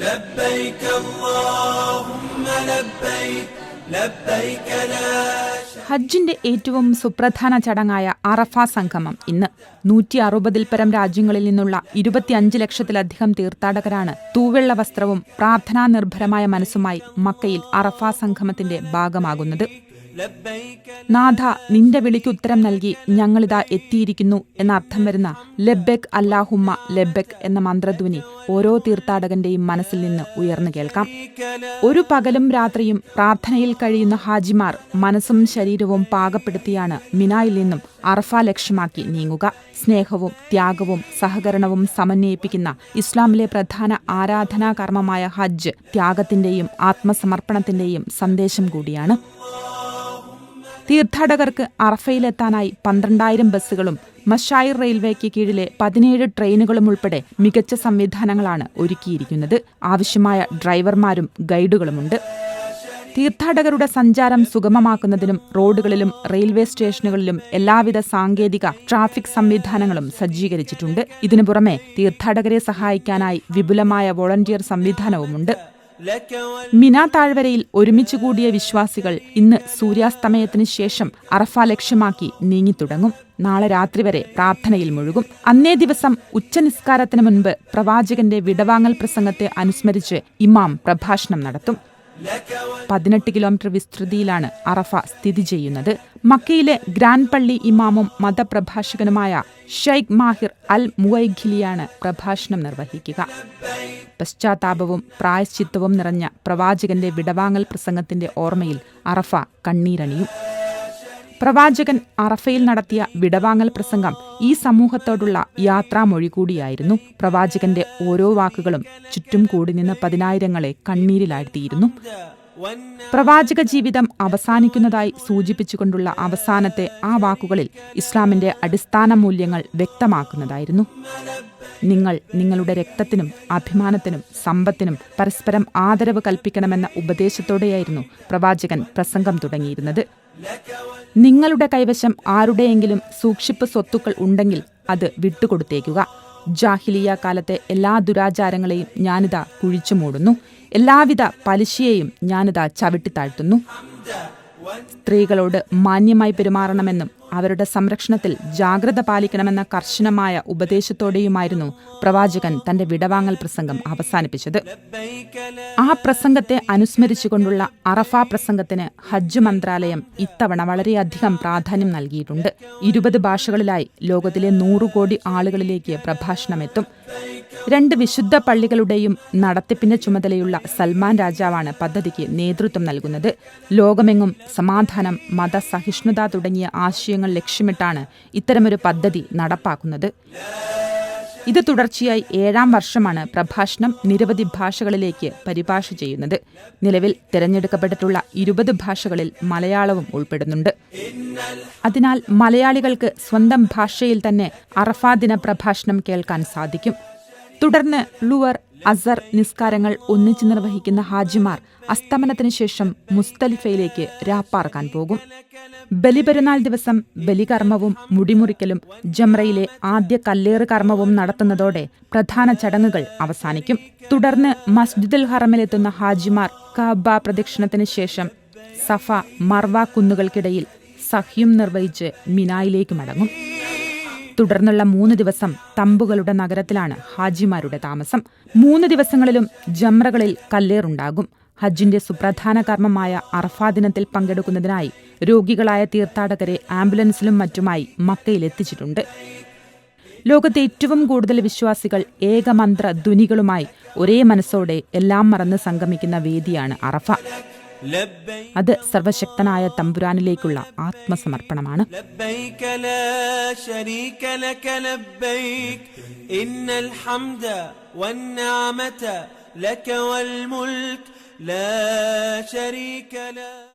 لبيك اللهم لبيك لبيك لا ഹജ്ജിന്റെ ഏറ്റവും സുപ്രധാന ചടങ്ങായ അറഫ സംഗമം ഇന്ന് നൂറ്റി അറുപതിൽ പരം രാജ്യങ്ങളിൽ നിന്നുള്ള ഇരുപത്തിയഞ്ച് ലക്ഷത്തിലധികം തീർത്ഥാടകരാണ് തൂവെള്ള വസ്ത്രവും പ്രാർത്ഥനാ നിർഭരമായ മനസ്സുമായി മക്കയിൽ അറഫ സംഗമത്തിന്റെ ഭാഗമാകുന്നത് لبيك നാഥ നിന്റെ വിളിക്ക് ഉത്തരം നൽകി ഞങ്ങളിതാ എത്തിയിരിക്കുന്നു എന്ന അർത്ഥം വരുന്ന ലബ്ബെക് അല്ലാഹുമ്മ ലബ്ബെക് എന്ന മന്ത്രധ്വനി ഓരോ തീർത്ഥാടകന്റെയും മനസ്സിൽ നിന്ന് ഉയർന്നു കേൾക്കാം. ഒരു പകലും രാത്രിയും പ്രാർത്ഥനയിൽ കഴിയുന്ന ഹാജിമാർ മനസ്സും ശരീരവും പാകപ്പെടുത്തിയാണ് മിനായിൽ നിന്നും അർഫ ലക്ഷ്യമാക്കി നീങ്ങുക. സ്നേഹവും ത്യാഗവും സഹകരണവും സമന്വയിപ്പിക്കുന്ന ഇസ്ലാമിലെ പ്രധാന ആരാധനാ കർമ്മമായ ഹജ്ജ് ത്യാഗത്തിന്റെയും ആത്മസമർപ്പണത്തിന്റെയും സന്ദേശം കൂടിയാണ്. തീർത്ഥാടകർക്ക് അറഫയിലെത്താനായി പന്ത്രണ്ടായിരം ബസ്സുകളും മഷായിർ റെയിൽവേക്ക് കീഴിലെ പതിനേഴ് ട്രെയിനുകളും ഉൾപ്പെടെ മികച്ച സംവിധാനങ്ങളാണ് ഒരുക്കിയിരിക്കുന്നത്. ആവശ്യമായ ഡ്രൈവർമാരും ഗൈഡുകളുമുണ്ട്. തീർത്ഥാടകരുടെ സഞ്ചാരം സുഗമമാക്കുന്നതിനും റോഡുകളിലും റെയിൽവേ സ്റ്റേഷനുകളിലും എല്ലാവിധ സാങ്കേതിക ട്രാഫിക് സംവിധാനങ്ങളും സജ്ജീകരിച്ചിട്ടുണ്ട്. ഇതിനു പുറമെ തീർത്ഥാടകരെ സഹായിക്കാനായി വിപുലമായ വോളണ്ടിയർ സംവിധാനവുമുണ്ട്. മിന താഴ്വരയിൽ ഒരുമിച്ച് കൂടിയ വിശ്വാസികൾ ഇന്ന് സൂര്യാസ്തമയത്തിന് ശേഷം അറഫ ലക്ഷ്യമാക്കി നീങ്ങി തുടങ്ങും നാളെ രാത്രി വരെ പ്രാർത്ഥനയിൽ മുഴുകും. അന്നേ ദിവസം ഉച്ചനിസ്കാരത്തിന് മുൻപ് പ്രവാചകന്റെ വിടവാങ്ങൽ പ്രസംഗത്തെ അനുസ്മരിച്ച് ഇമാം പ്രഭാഷണം നടത്തും. പതിനെട്ട് കിലോമീറ്റർ വിസ്തൃതിയിലാണ് അറഫ സ്ഥിതി ചെയ്യുന്നത്. മക്കയിലെ ഗ്രാൻഡ് പള്ളി ഇമാമും മതപ്രഭാഷകനുമായ ഷെയ്ഖ് മാഹിർ അൽ മുവൈഖിലിയാണ് പ്രഭാഷണം നിർവഹിക്കുക. പശ്ചാത്താപവും പ്രായശ്ചിത്തവും നിറഞ്ഞ പ്രവാചകന്റെ വിടവാങ്ങൽ പ്രസംഗത്തിന്റെ ഓർമ്മയിൽ അറഫ കണ്ണീരണിയും. പ്രവാചകൻ അറഫയിൽ നടത്തിയ വിടവാങ്ങൽ പ്രസംഗം ഈ സമൂഹത്തോടുള്ള യാത്രാമൊഴി കൂടിയായിരുന്നു. പ്രവാചകന്റെ ഓരോ വാക്കുകളും ചുറ്റും കൂടി നിന്ന് പതിനായിരങ്ങളെ കണ്ണീരിലാഴ്ത്തിയിരുന്നു. പ്രവാചക ജീവിതം അവസാനിക്കുന്നതായി സൂചിപ്പിച്ചുകൊണ്ടുള്ള അവസാനത്തെ ആ വാക്കുകളിൽ ഇസ്ലാമിന്റെ അടിസ്ഥാന മൂല്യങ്ങൾ വ്യക്തമാക്കുന്നതായിരുന്നു. നിങ്ങൾ നിങ്ങളുടെ രക്തത്തിനും അഭിമാനത്തിനും സമ്പത്തിനും പരസ്പരം ആദരവ് കൽപ്പിക്കണമെന്ന ഉപദേശത്തോടെയായിരുന്നു പ്രവാചകൻ പ്രസംഗം തുടങ്ങിയിരുന്നത്. നിങ്ങളുടെ കൈവശം ആരുടെയെങ്കിലും സൂക്ഷിപ്പ് സ്വത്തുക്കൾ ഉണ്ടെങ്കിൽ അത് വിട്ടുകൊടുത്തേക്കുക. ജാഹിലിയ കാലത്തെ എല്ലാ ദുരാചാരങ്ങളെയും ഞാനിതാ കുഴിച്ചു മൂടുന്നു. എല്ലാവിധ പലിശയെയും ഞാനിതാ ചവിട്ടിത്താഴ്ത്തുന്നു സ്ത്രീകളോട് മാന്യമായി പെരുമാറണമെന്നും അവരുടെ സംരക്ഷണത്തിൽ ജാഗ്രത പാലിക്കണമെന്ന കർശനമായ ഉപദേശത്തോടെയുമായിരുന്നു പ്രവാചകൻ തന്റെ വിടവാങ്ങൽ പ്രസംഗം അവസാനിപ്പിച്ചത്. ആ പ്രസംഗത്തെ അനുസ്മരിച്ചുകൊണ്ടുള്ള അറഫ പ്രസംഗത്തിന് ഹജ്ജ് മന്ത്രാലയം ഇത്തവണ വളരെയധികം പ്രാധാന്യം നൽകിയിട്ടുണ്ട്. ഇരുപത് ഭാഷകളിലായി ലോകത്തിലെ നൂറുകോടി ആളുകളിലേക്ക് പ്രഭാഷണമെത്തും രണ്ട് വിശുദ്ധ പള്ളികളുടെയും നടത്തിപ്പിന്റെ ചുമതലയുള്ള സൽമാൻ രാജാവാണ് പദ്ധതിക്ക് നേതൃത്വം നൽകുന്നത്. ലോകമെങ്ങും സമാധാനം മതസഹിഷ്ണുത തുടങ്ങിയ ആശയങ്ങൾ ലക്ഷ്യമിട്ടാണ് ഇത്തരമൊരു പദ്ധതി നടപ്പാക്കുന്നത്. ഇത് തുടർച്ചയായി ഏഴാം വർഷമാണ് പ്രഭാഷണം നിരവധി ഭാഷകളിലേക്ക് പരിഭാഷ ചെയ്യുന്നത്. നിലവിൽ തിരഞ്ഞെടുക്കപ്പെട്ടിട്ടുള്ള ഇരുപത് ഭാഷകളിൽ മലയാളവും ഉൾപ്പെടുന്നുണ്ട്. അതിനാൽ മലയാളികൾക്ക് സ്വന്തം ഭാഷയിൽ തന്നെ അറഫാ ദിന പ്രഭാഷണം കേൾക്കാൻ സാധിക്കും. തുടർന്ന് ലുവർ അസർ നിസ്കാരങ്ങൾ ഒന്നിച്ചു നിർവഹിക്കുന്ന ഹാജിമാർ അസ്തമനത്തിന് ശേഷം മുസ്തലിഫയിലേക്ക് രാപ്പാർക്കാൻ പോകും. ബലിപെരുന്നാൾ ദിവസം ബലികർമ്മവും മുടിമുറിക്കലും ജംറയിലെ ആദ്യ കല്ലേറ് കർമ്മവും നടത്തുന്നതോടെ പ്രധാന ചടങ്ങുകൾ അവസാനിക്കും. തുടർന്ന് മസ്ജിദുൽ ഹറമിലെത്തുന്ന ഹാജിമാർ കാബ പ്രദക്ഷിണത്തിന് ശേഷം സഫ മർവ കുന്നുകൾക്കിടയിൽ സഹ്യം നിർവഹിച്ച് മിനായിലേക്ക് മടങ്ങും. തുടർന്നുള്ള മൂന്ന് ദിവസം തമ്പുകളുടെ നഗരത്തിലാണ് ഹാജിമാരുടെ താമസം. മൂന്ന് ദിവസങ്ങളിലും ജംറകളിൽ കല്ലേറുണ്ടാകും. ഹജ്ജിന്റെ സുപ്രധാന കർമ്മമായ അർഫാ ദിനത്തിൽ പങ്കെടുക്കുന്നതിനായി രോഗികളായ തീർത്ഥാടകരെ ആംബുലൻസിലും മറ്റുമായി മക്കയിലെത്തിച്ചിട്ടുണ്ട് ലോകത്തെ ഏറ്റവും കൂടുതൽ വിശ്വാസികൾ ഏകമന്ത്ര ധുനികളുമായി ഒരേ മനസ്സോടെ എല്ലാം മറന്ന് സംഗമിക്കുന്ന വേദിയാണ് അറഫ. അത് സർവശക്തനായ തമ്പുരാനിലേക്കുള്ള ആത്മസമർപ്പണമാണ്. ലക്ക വൽ മുൽക്. ലാ ശരീക്ക ലാ